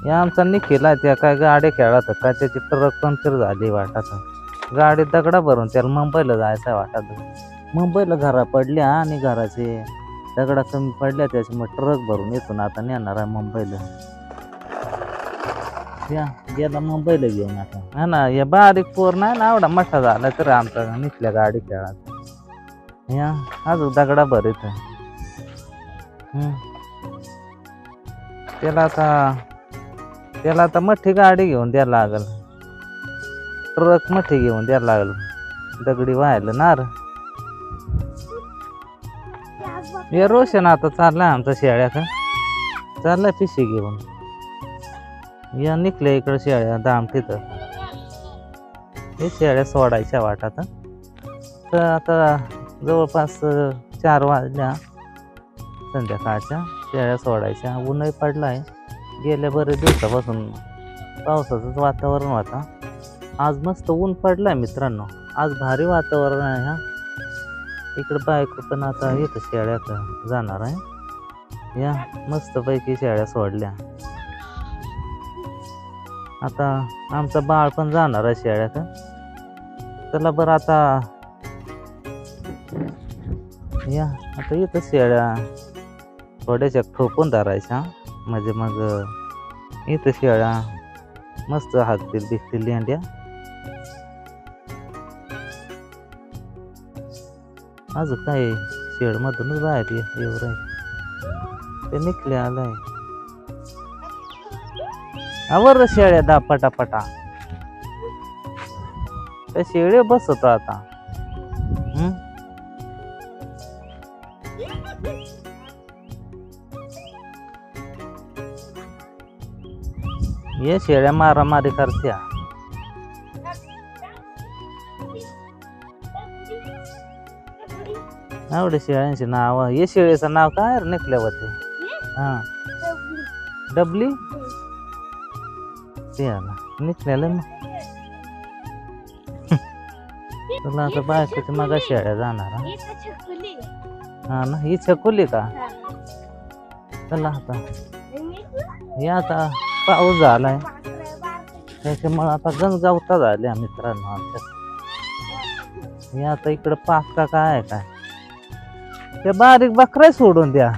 या आमचा निखिला त्या काय गाडी खेळात काय त्याची ट्रक पंक्चर झाली वाटात गाडी दगडा भरून त्याला मुंबईला जायचं वाटात मुंबईला घरा पडल्या आणि घराचे दगडा कमी पडल्या त्याच्यामुळे ट्रक भरून इथून आता नेणार आहे मुंबईला. या गेला मुंबईला घेऊन आता. हा ना या बारीक पोर नाही ना एवढा मोठा झाला तर आमचा निघल्या गाडी खेळात या अजून दगडा भरीत त्याला आता त्याला आता मोठी गाडी घेऊन द्यायला लागल. ट्रक मोठी घेऊन द्यायला लागल. दगडी व्हायला नार हे रोशन आता चाललाय आमचा शेळ्याचा चाललाय पिशी घेऊन. या निघल्या इकडे शेळ्या दामटीत हे शेळ्या सोडायच्या वाटात तर आता जवळपास चार वाजल्या. संध्याकाळच्या शेळ्या सोडायच्या. ऊनही पडलाय. गेल्या बरेच दिवसापासून पावसाचंच वातावरण होता. आज मस्त ऊन पडलाय मित्रांनो. आज भारी वातावरण आहे हा. इकडं बायको पण आता येतं शेळ्यात जाणार आहे. या मस्तपैकी शेळ्या सोडल्या. आता आमचं बाळ पण जाणार आहे शेळ्यात. चला बरं आता या आता येतं शेळ्या थोड्याशा ठोकून धरायच्या. म्हणजे मग इथं शेळ्या मस्त हाकतील बिकतील लेंड्या. अजून काय शेडमधूनच बाहेर ये येऊ राहील ते निघले आलाय. आवर शेळ्या दा पटापटा. त्या शेळ्या बसवतो आता. ये शेळ्या मारामारी करत्या. आवडे शेळ्यांचे नाव. ये शेळीचं नाव काय रे होते हा. डबली? ते आला निघलेलं मग तुला आता बायकोची मग शेळ्या जाणार हा? ना. ही छकुली का? चला आता. या आता. पाऊस झालाय. त्याच्यामुळे आता गंज गावता झाल्या मित्रांनो आमच्या मी आता इकडं पाका काय आहे काय? ते बारीक बकऱ्या सोडून द्या.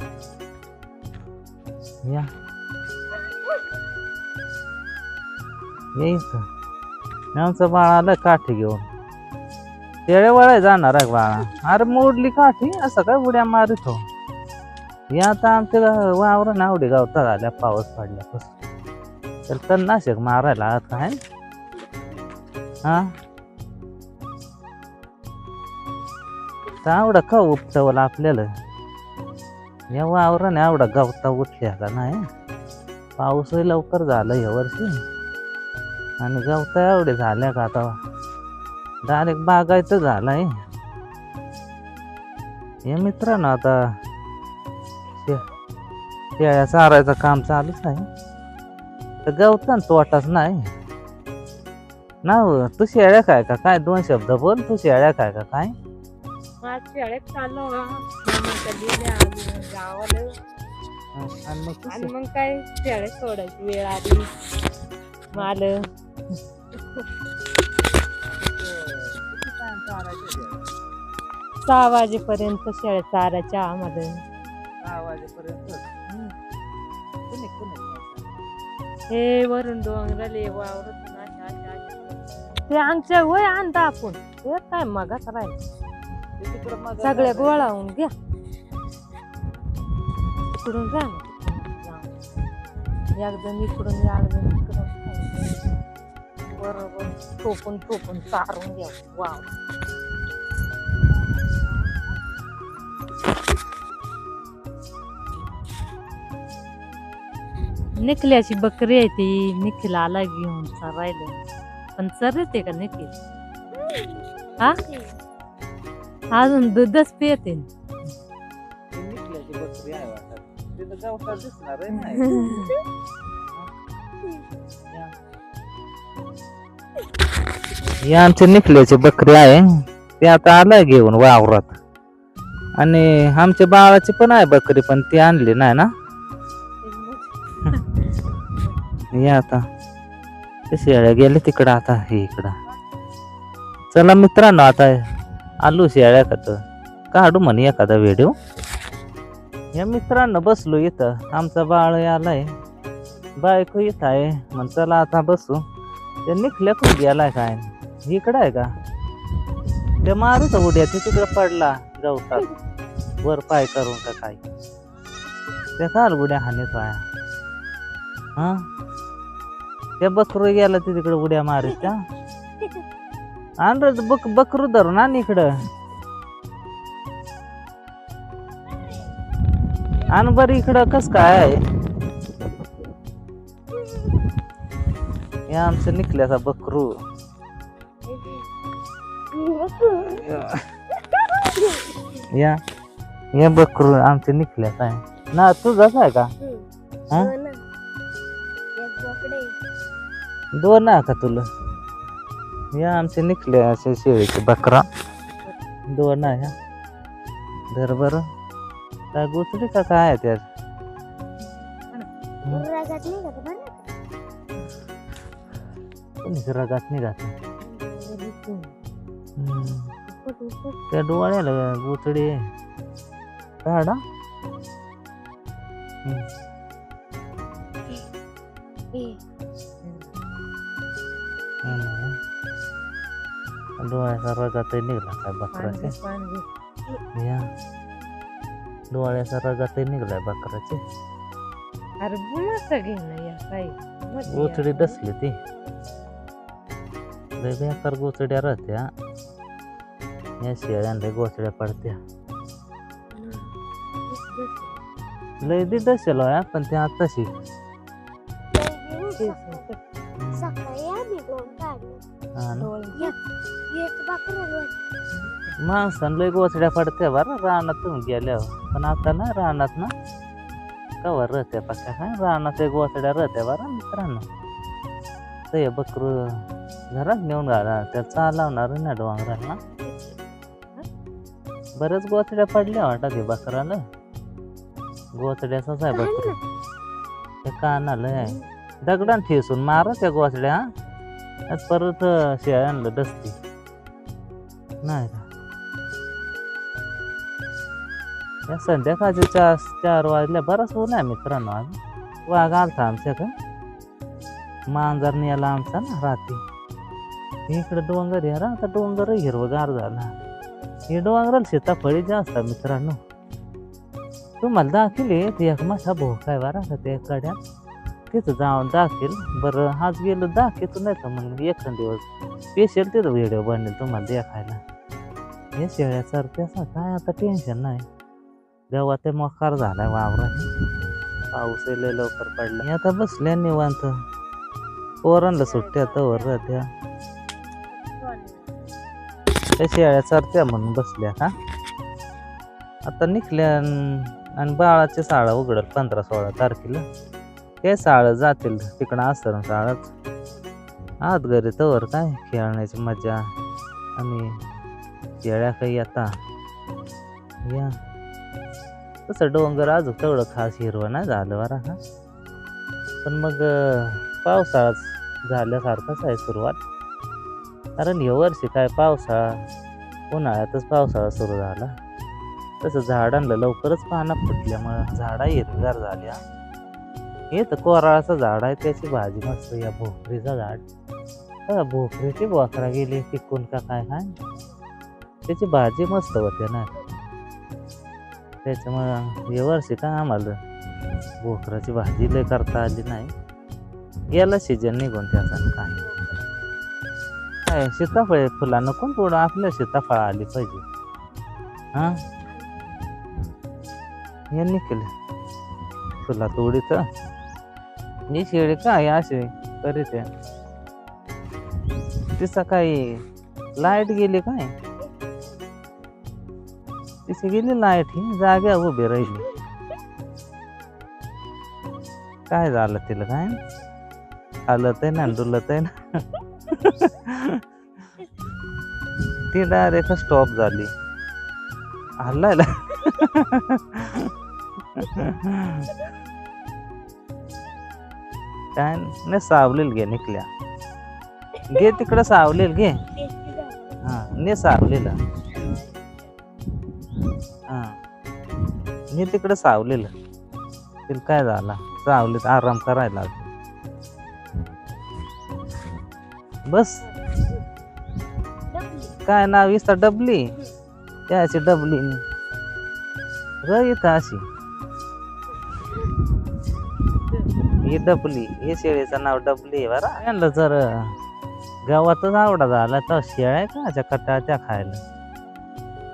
या. आमचं बाळ आलं काठी घेऊन. शेळे वळाय जाणार आहे बाळा. अरे मोडली काठी असं काय उड्या मारित हो? या आता आमच्या वावर आवडी गावता झाल्या पाऊस पडल्यापासून. तर तणनाशक मारायला आहात काय हा आवडा का उपटवलं आपल्याला या वावराने आवडा गवता उठल्याला नाही पाऊसही लवकर झालं या वर्षी आणि गवता एवढे झाल्या का आता डायरेक्ट बागायचं झालंय हे मित्रांनो आता शे- शेळ्या चारायचं काम चालूच आहे तर गवता तोटाच नाही. ना हो, तू शेळ्या काय का? काय दोन शब्द बोल तू शेळ्या काय का काय? आज शाळेत चाललो हा. मामाच्या दिल्या आज गावाला. आणि मग तू आणि मग काय? शाळेत सोडायची वेळ आली. माल. सहा वाजेपर्यंत शाळेत चारायच्या आम्हाला. सहा वाजेपर्यंत? हे वरून डोंगराले वावरत अशा अशा अशा ते आमच्या वय आणता आपण. हे काय मगाच राहील ते तिकडं मग सगळ्या गोळावून घ्या. इकडून जा ना. एकदम इकडून एकदम इकडून. बरोबर. ठोकून ठोकून चारून घ्या. वाव. निखल्याची बकरी आहे ती. निखिल आला घेऊन चरायला. पण चरते का निखिल? हा? अजून दूधच पिते ती निघल्याची बकरी आहे वाटत. तिथं गवतात दिसणार आहे नाही ही आमची निखल्याची बकरी आहे. ती आता आलाय घेऊन वावरात. आणि आमच्या बाळाची पण आहे बकरी पण ती आणली नाही ना? या आता ते शेळ्या गेले तिकडं आता हे इकडं. चला मित्रांनो आता आलू शेळ्या खात. काढू म्हणे एखादा व्हिडिओ या मित्रांनो बसलो इथं. आमचा बाळ आलाय. बायको इथं आहे. मग चला आता बसू. ते निघल्या कुठे गेलाय काय? इकडं आहे का? ते मारूच उड्या ते तिकडं पडला गवतात. वर पाय करून का काय? त्या काल उड्या हानीत पाया हा? त्या बकरू गेला ते तिकडे उड्या मारीत त्या आण रे बक बकरू धरून आण इकडं. आण बरं इकडं कस काय आहे? हे आमचं निघल्याचा बकरू. या. या बकरू आमचे निघल्याच आहे. ना तुझाच आहे का? हा? दोन का तुला. या आमचे निघले असे शेळीचे बकरा. दोन आहे. धर बर. काय गोचडी का काय आहे त्यात? रगात निघात त्या डोळ्याला गोचडी काढा डोळ्याचा रगात निघला काय बकराचे या डोळ्याचा रगात निघलाय बकराचे अरे मस्त घे ना या काही. गोचडी डसली ती लय बेकार गोचड्या राहत्या या शेळ्यांना गोचड्या पडत्या लय दी होय, पण ते आता तशी हा ना. माणसानं लय गोचड्या पडत्या बरं रानातून गेल्यावर. पण आता ना रानात ना कवर राहत्या पक्का काय? रानात एक गोचड्या राहत्या बरं मित्रांनो. ते बकरू घरात नेऊन घाला त्या चालवणार ना डोंगराला. बरेच गोचड्या पडल्या वाटत ते बकराला. गोचड्याचाच आहे बकरू ते कानाला आहे. दगडान ठेसून मारा त्या गोचड्या परत शेळ्यांना डसती नाही का? या संध्याकाळचे चार चार वाजल्या बराच ऊन आहे मित्रांनो आज. वाघ आलता आमच्याकडं मांजर नेला आमचा ना रात्री. इकडे डोंगर आहे आता डोंगर हिरवगार झाला. हे डोंगराला सीताफळी जास्त मित्रांनो. तुम्हाला दाखिले ते एक मोठा भोक आहे बरं का त्या कड्यात. तिथं जाऊन दाखील. बरं आज गेलो दाखवतो नाही तर मग एखाद दिवस. स्पेशल तिथं व्हिडिओ बनेल तुम्हाला देखायला. हे शेळ्या चरत्याचा काय आता टेन्शन नाही. देवा ते मकार झालाय वावरात. पाऊस येले लवकर पडला. आता बसल्या निवांत. पोरांना सुट्ट्या तवर राहत्या. त्या शेळ्या चरत्या म्हणून बसल्या का? आता निघल्या आणि बाळाचे शाळा उघडल पंधरा सोळा तारखेला. ते शाळा जातील तिकडं असतं शाळाच आत घरी तवर काय खेळण्याची मजा. आणि जळ्या काही आता. या. तसं डोंगर अजून तेवढं खास हिरवं नाही झालं बरं हा. पण मग पावसाळाच झाल्यासारखाच आहे सुरुवात. कारण या वर्षी काय पावसाळा उन्हाळ्यातच पावसाळा सुरू झाला. तसं झाडांना लवकरच पानं फुटल्यामुळं झाडा हिरवीगार झाल्या हे. तर कोराळाचं झाड आहे त्याची भाजी मस्त या भोकरीचं झाड. भोकरीची बोकरा गेली पिकून का काय काय त्याची भाजी मस्त होते ना. त्याच्यामुळं या वर्षी काय आम्हाला बोकराची भाजी लय करता आली नाही. याला सीजन निघून त्याचा काय. काय सीताफळ फुलानं कोण थोडं आपल्या सीताफळ आली पाहिजे. हा? यांनी केलं फुला तोडीत ही शेळी काय असे करीत आहे. तिचा काही लाइट गेली काय? तिथे गेली लाइट ही जाग्या उभी राहिली. काय झालं तिला काय? हालत आहे ना डुलत आहे ना. ती डायरेक्ट स्टॉप झाली. हल्लायला काय नाही सावलेल घे निकल्या. घे तिकडं सावलेल घे. हा ने सावलेलं. हा. मी तिकडं सावलेलं. तिला काय झाला? सावलीत आराम करायला बस. काय नाव इस्ता? डबली? त्याची डबली. र इथं अशी. ही डबली. हे शेळीचं नाव डबली आहे बरं. जर. गावातच आवडा झाला तर शेळ्या का? कट्टा त्या खायला.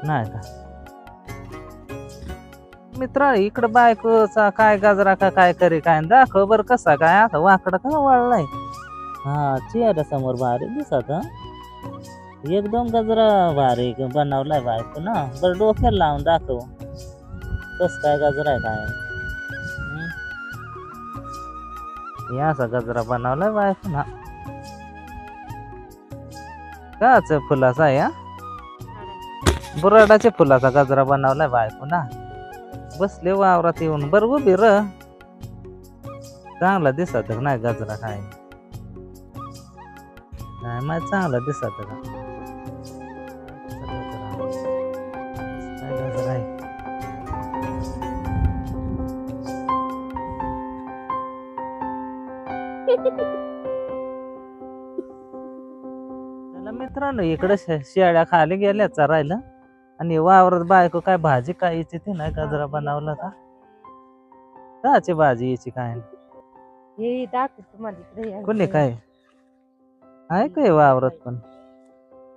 नाही का? मित्र इकडं बायकोचा काय गाजरा का काय करे काय? दाखव बरं कसा काय? आता वाकडा का वळलाय? हा चेहऱ्या समोर भारी दिसत हा? एकदम गजरा भारी बनवलाय बायको ना. बरं डोक्याला लावून दाखव. कस काय गजरा आहे काय? हे असा गजरा बनवलाय बायको ना. काच फुलाचा आहे हा. बुराडाच्या फुलाचा गजरा बनवलाय बायको ना. बसले वावरात येऊन. बरं उभी र चांगला दिसत नाही गजरा काय नाही माहीत चांगला दिसत का मित्रांनो इकडे शे- शेळ्या खाली गेल्या चरायला. आणि वावरात बायको काय भाजी काय यायची ते नाही गजरा बनवला का? काची भाजी यायची काय? हे दाखव तुम्हाला इकडे या. कोणी काय? आहे काय वावरात पण?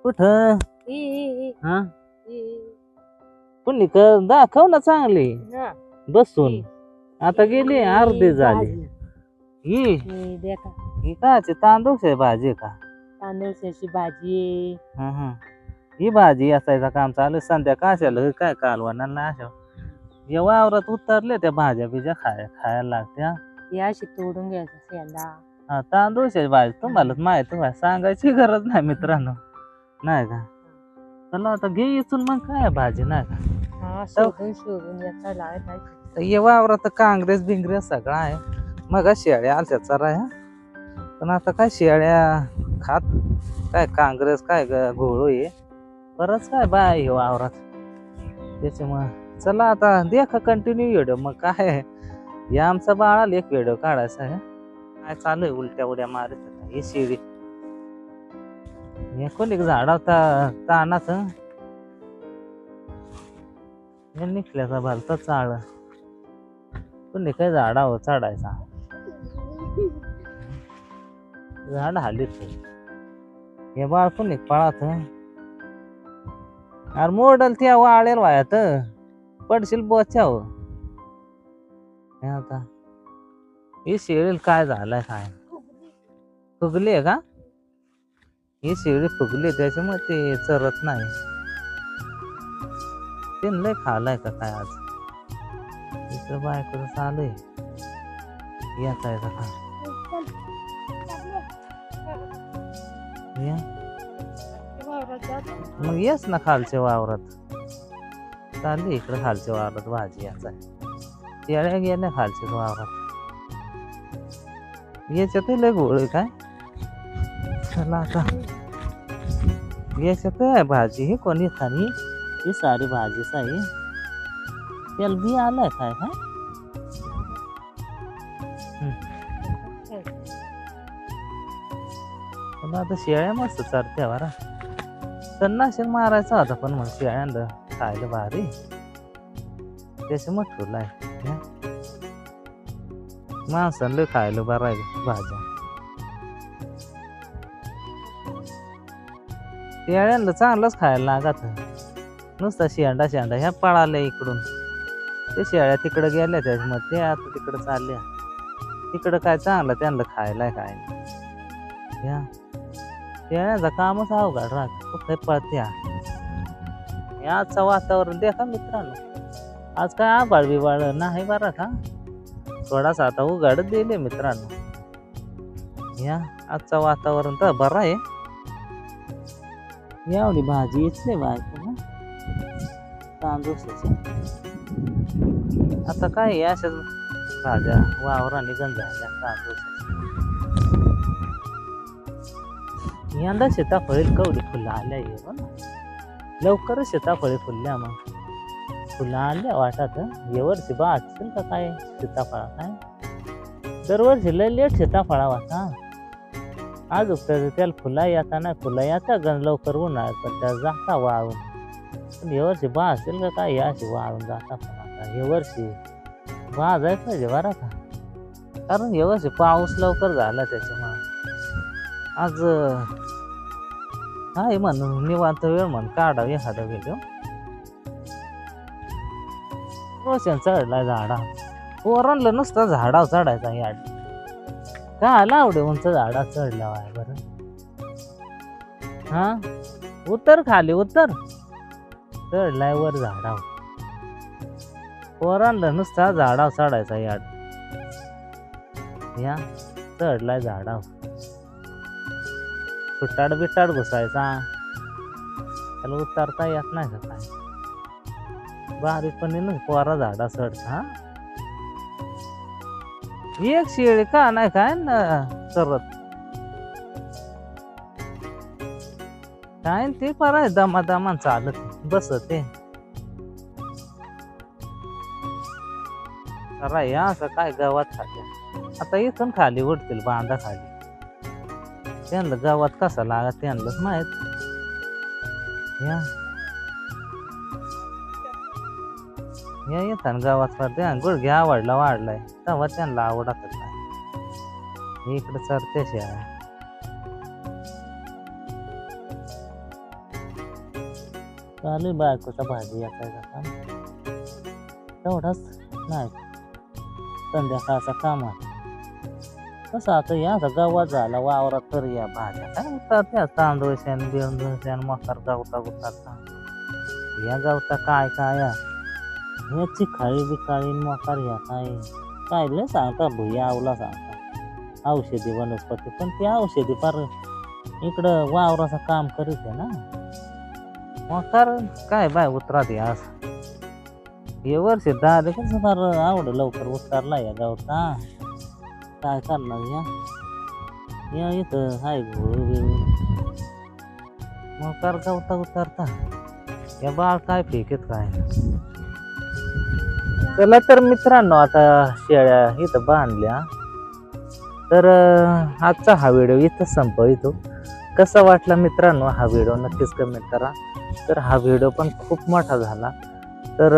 कुठं? हे, हे, हे, हा हे, कोणी क दाखव ना चांगली. बसून. आता गेली अर्धी झाली. भाजी. ही हे देखा. ही काची तांदूळ भाजी आहे का? तांदूळची भाजी. हा हा. ही भाजी असायचं काम चालू आहे. संध्याकाळच्याला हे काय कालवणार नाही अशा. या वावरात उतरले त्या भाज्या बिज्या खाय खायला लागत्या. हे अशी तोडून घ्यायचं शेंडा हा भाजी तुम्हाला माहिती आहे सांगायची गरज नाही मित्रांनो. नाही का? चला आता घे इथून मग काय भाजी नाही का? हा शोधून शोधून याचा लावत आहे. तर ये वावरात काँग्रेस बिंग्रेस सगळं आहे. मग शेळ्या आलत्या चराय पण आता काय शेळ्या खात? काय काँग्रेस काय ग- घोळू आहे बरंच काय बाय हे वावरात. त्याच्यामुळं चला आता देखा कंटिन्यू व्हिडिओ मग काय आहे, या आमचा बाळाला एक व्हिडिओ काढायचा आहे. काय चालू आहे उलट्या उड्या मारत होता. ही शिडी. हे झाड होता तानाच हे? निघल्याचा भलता चाळ. कोणी काय झाडावर चढायचा? झाड हालीत. हे बाळ कोणी पळात अरे मोडल त्या वाळेल वायात. पडशील बोच्याव हे आता. ही शेळील काय झालंय काय? फुगली आहे का? ही शेळी फुगली त्याच्यामुळे ते चरत नाही. ते लय खालाय का काय आज? इकडं बायकोचं चालू आहे. याचा आहे काय मग येस ना खालच्या वावरात. चालली इकडं खालच्या वावरात भाजी याचा. शेळ्या गेल्या खालच्या वावरात. याच्यात लय गोळ आहे काय? चला आता. याच्यात आहे भाजी ही कोणी खाली ही सारी भाजीच आहे त्याला बी आलाय काय काय आता शेळ्या मस्त चरत्या बरा. तणनाशक मारायचा होता पण मग शेळ्यांना खायला भारी. त्याच्यामुळे ठेवलाय आहे माणसांना खायला बरं भाज्या. शेळ्यांना चांगलंच खायला लागत. नुसता शेंडा शेंडा ह्या पळाल्या इकडून. ते शेळ्या तिकडे गेल्या त्याच मग ते आता तिकडे चालल्या. तिकडं काय चांगलं त्यांना खायला आहे काय ह्या शेळ्याचं कामच अवघड राहत. कुठे पळत्या आजचं वातावरण देखा मित्रांनो. आज काय आबाळ बिबाळ नाही बरं का? थोडासा आता उघड दिले मित्रांनो. या आजचं वातावरण तर बरं आहे. एवढी भाजी इचले बायको तांदूळाची. आता काय आहे अशाच भाज्या वावराने गंज झाल्या यंदा सीताफळे कवडी फुलं आल्या ये बघ लवकरच सीताफळे फुलल्या मग फुलं आल्या वाटात. यावर्षी बा असेल का काय? सीताफळा काय? दरवर्षी लय लेट सीताफळा वाटा. आज उपचार त्याला फुला येताना नाही. फुलं येता गण लवकर उन्हाळ्यात पण त्या जाता वाळून. पण यावर्षी बा असेल का काय? याशी वाळून जाता पण आता. यावर्षी बा जाय पाहिजे बरा का कारण यावर्षी पाऊस लवकर झाला त्याच्यामुळं. आज आहे म्हणून निवांत वेळ म्हण काढावं एखादा व्हिडिओ रोशन चढलाय झाडा. ओरणलं नुसतं झाडाव चढायचा याड का आला आवडे उंच झाडा चढला आहे बरं? हा? उतर खाली उतर. चढलाय वर झाडाव पोरांना नुसता झाडाव चढायचा याड या? चढलाय झाडाव फुटाड बिटाड घुसायचा त्याला उतरता येत नाही का काय? बारीकपणे ना पोरा झाडा चढता हा? एक शेळी का नाही काय ना करत? काय ते पराय दमा दमान चालत बसत. ते करा या असं काय गावात खाली आता इथून खाली उडतील बांधा खाली त्यांना गावात कसा लागा त्यांनाच माहीत. या. या येताना गावात फार त्या गुडघे आवडला वाढलाय. तेव्हा त्यांना आवडतच नाही इकडे चरते शेळ्या चालू बायकोचा भाजी याचा काम तेवढाच नाही. संध्याकाळचा काम आहे कसं आता या आता गावात झाला वावरात तर या भाज्या. काय होतात त्या? तांदूळ शेण बिळून शेण मकार गावता गुता या गावता काय काय या? याची खाळी बिकाळी मकार या काय? काय लय सांगता भुया आवला सांगता. औषधी वनस्पती पण ती औषधी फार इकडं वावराचं काम करीत आहे ना. मकार काय बाय उतरात या? हे वर्ष दहा कसं फार आवड लवकर उतरला या गावता काय करणार या या इथं हाय मग करता उतर उतरता या बाळ काय फेकेत काय चला तर मित्रांनो आता शेळ्या इथं बांधल्या तर आजचा हा व्हिडिओ इथं संपवितो. कसा वाटला मित्रांनो हा व्हिडिओ नक्कीच कमेंट करा. तर हा व्हिडिओ पण खूप मोठा झाला. तर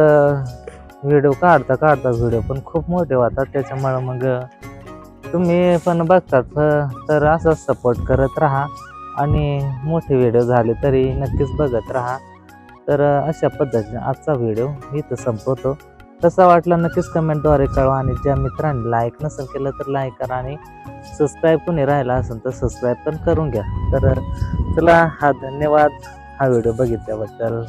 व्हिडिओ काढता काढता व्हिडिओ पण खूप मोठे होतात. त्याच्यामुळं मग तुम्ही पण बघतात तर असंच सपोर्ट करत राहा आणि मोठे व्हिडिओ झाले तरी नक्कीच बघत राहा. तर अशा पद्धतीने आजचा व्हिडिओ इथं संपवतो. कसा वाटला नक्कीच कमेंटद्वारे कळवा आणि ज्या मित्रांनी लाईक नसेल केलं तर लाईक करा आणि सबस्क्राईब कोणी राहिला असेल तर सबस्क्राईब पण करून घ्या. तर चला हा धन्यवाद. हा व्हिडिओ बघितल्याबद्दल.